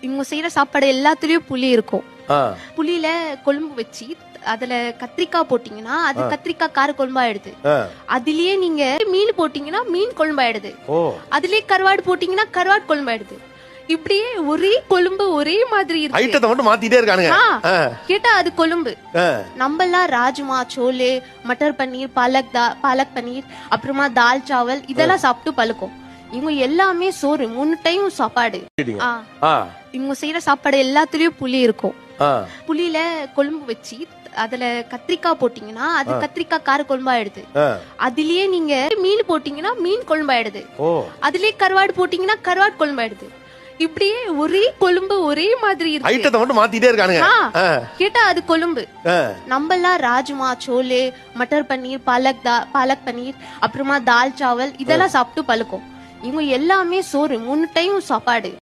இவங்க செய்யற சாப்பாடு எல்லாத்துலயும் புளி இருக்கும். புளியில கொழும்பு வச்சு அதுல கத்திரிக்காய் போட்டீங்கன்னா அது கத்திரிக்காய் கார குழம்பாயிடுது. அதுலயே நீங்க மீன் போட்டீங்கன்னா மீன் குழம்பாயிடுது. அதுலயே கருவாடு போட்டீங்கன்னா கருவாடு குழம்பாயிடுது. இப்படியே ஒரே கொழும்பு ஒரே மாதிரி மட்டும் மாத்திட்டே இருக்கானுங்க. கேட்டா அது கொழும்பு. ஆ. நம்மலாம் ராஜ்மா சோலே மட்டர் பன்னீர் பாலக் தா பாலக் பன்னீர் அப்புறமா தால் சாவல் இதெல்லாம் சாப்பிட்டு பழக்கம். இவங்க எல்லாமே சோறு மூணு டைம் சாப்பாடு. இவங்க செய்யற சாப்பாடு எல்லாத்துலயும் புளி இருக்கும். புளியில கொழும்பு வச்சு அதுல கத்திரிக்காய் போட்டீங்கன்னா அது கத்திரிக்காய் கார குழம்பாயிடுது. அதுலயே நீங்க மீன் போட்டீங்கன்னா மீன் குழம்பாயிடுது. அதுலயே கருவாடு போட்டீங்கன்னா கருவாடு குழம்பாயிடுது. இப்படியே ஒரே கொழும்பு ஒரே மாதிரி இருக்கு. கேட்டா அது கொழும்பு. ஆ. நம்மலாம் ராஜ்மா சோலே மட்டர் பன்னீர் பாலக் பாலக் பன்னீர் அப்புறமா தால் சாவல் இதெல்லாம் சாப்பிட்டு பழக்கம். இவங்க எல்லாமே சோறு. மூணு டைம் சாப்பாடு.